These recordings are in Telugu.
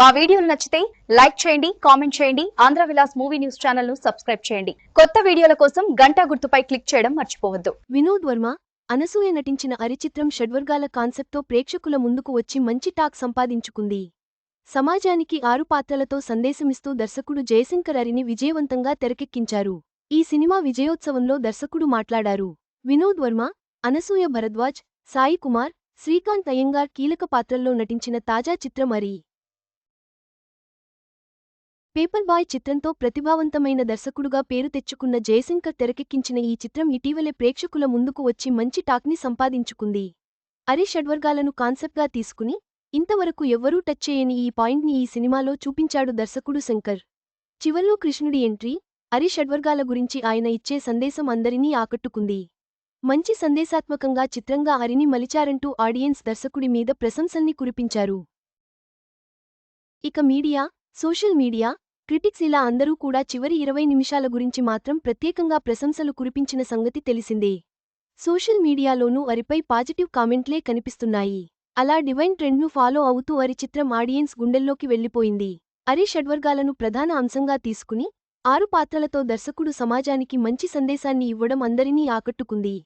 మా వీడియోలు నచ్చితే లైక్ చేయండి కామెంట్ చేయండి ఆంధ్ర విలాస్ మూవీ న్యూస్ ఛానల్ను సబ్స్క్రైబ్ చేయండి. కొత్త వీడియోల కోసం గంటా గుర్తుపై క్లిక్ చేయడం మర్చిపోవద్దు. వినోద్ వర్మ అనసూయ నటించిన అరిచిత్రం షడ్వర్గాల కాన్సెప్ట్తో ప్రేక్షకుల ముందుకు వచ్చి మంచి టాక్ సంపాదించుకుంది. సమాజానికి ఆరు పాత్రలతో సందేశమిస్తూ దర్శకుడు జయశంకర్ అరిని విజయవంతంగా తెరకెక్కించారు. ఈ సినిమా విజయోత్సవంలో దర్శకుడు మాట్లాడారు. వినోద్ వర్మ అనసూయ భరద్వాజ్ సాయి కుమార్ శ్రీకాంత్ అయ్యంగార్ కీలక పాత్రల్లో నటించిన తాజా చిత్రం అరి. పేపర్ బాయ్ చిత్రంతో ప్రతిభావంతమైన దర్శకుడుగా పేరు తెచ్చుకున్న జయశంకర్ తెరకెక్కించిన ఈ చిత్రం ఇటీవలే ప్రేక్షకుల ముందుకు వచ్చి మంచి టాక్ని సంపాదించుకుంది. అరి షడ్వర్గాలను కాన్సెప్ట్గా తీసుకుని ఇంతవరకు ఎవ్వరూ టచ్ చేయని ఈ పాయింట్ని ఈ సినిమాలో చూపించాడు దర్శకుడు శంకర్. చివర్లో కృష్ణుడి ఎంట్రీ అరి అడ్వర్గాల గురించి ఆయన ఇచ్చే సందేశం అందరినీ ఆకట్టుకుంది. మంచి సందేశాత్మకంగా చిత్రంగా అరిని మలిచారంటూ ఆడియన్స్ దర్శకుడి మీద ప్రశంసల్ని కురిపించారు. ఇక మీడియా సోషల్ మీడియా క్రిటిక్స్ ఇలా అందరూ కూడా చివరి ఇరవై నిమిషాల గురించి మాత్రం ప్రత్యేకంగా ప్రశంసలు కురిపించిన సంగతి తెలిసిందే. సోషల్ మీడియాలోనూ అరిపై పాజిటివ్ కామెంట్లే కనిపిస్తున్నాయి. అలా డివైన్ ట్రెండ్ను ఫాలో అవుతూ అరి చిత్రం ఆడియన్స్ గుండెల్లోకి వెళ్ళిపోయింది అరి షడ్వర్గాలను ప్రధాన అంశంగా తీసుకుని ఆరు పాత్రలతో దర్శకుడు సమాజానికి మంచి సందేశాన్ని ఇవ్వడం అందరినీ ఆకట్టుకుంది.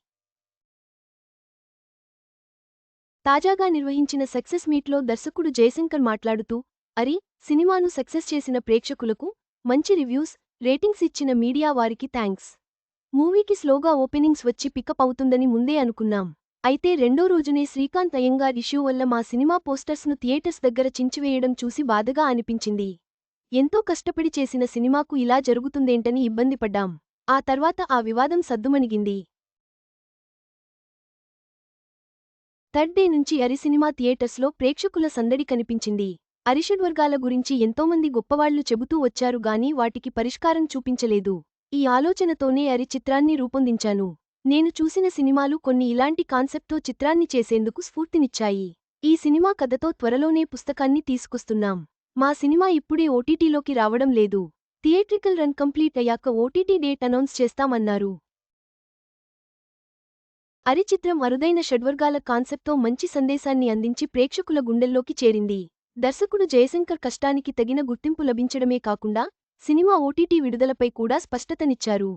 తాజాగా నిర్వహించిన సక్సెస్ మీట్లో దర్శకుడు జయశంకర్ మాట్లాడుతూ అరి సినిమాను సక్సెస్ చేసిన ప్రేక్షకులకు మంచి రివ్యూస్ రేటింగ్స్ ఇచ్చిన మీడియా వారికి థ్యాంక్స్ మూవీకి స్లోగా ఓపెనింగ్స్ వచ్చి పికప్ అవుతుందని ముందే అనుకున్నాం. అయితే రెండో రోజునే శ్రీకాంత్ అయ్యంగార్ ఇష్యూ వల్ల మా సినిమా పోస్టర్స్ను థియేటర్స్ దగ్గర చించివేయడం చూసి బాధగా అనిపించింది. ఎంతో కష్టపడి చేసిన సినిమాకు ఇలా జరుగుతుందేంటని ఇబ్బంది పడ్డాం. ఆ తర్వాత ఆ వివాదం సద్దుమణిగింది. థర్డ్ డే నుంచి అరి సినిమా థియేటర్స్లో ప్రేక్షకుల సందడి కనిపించింది. అరిషడ్వర్గాల గురించి ఎంతోమంది గొప్పవాళ్ళు చెబుతూ వచ్చారు గాని వాటికి పరిష్కారం చూపించలేదు. ఈ ఆలోచనతోనే అరి చిత్రాన్ని రూపొందించాను. నేను చూసిన సినిమాలు కొన్ని ఇలాంటి కాన్సెప్ట్తో చిత్రాన్ని చేసేందుకు స్ఫూర్తినిచ్చాయి. ఈ సినిమా కథతో త్వరలోనే పుస్తకాన్ని తీసుకొస్తున్నాం. మా సినిమా ఇప్పుడే ఓటీటీలోకి రావడం లేదు. థియేట్రికల్ రన్ కంప్లీట్ అయ్యాక ఓటీటీ డేట్ అనౌన్స్ చేస్తామన్నారు. అరిచిత్రం అరుదైన షడ్వర్గాల కాన్సెప్ట్తో మంచి సందేశాన్ని అందించి ప్రేక్షకుల గుండెల్లోకి చేరింది. దర్శకుడు జయశంకర్ కష్టానికి తగిన గుర్తింపు లభించడమే కాకుండా సినిమా ఓటీటీ విడుదలపై కూడా స్పష్టతనిచ్చారు.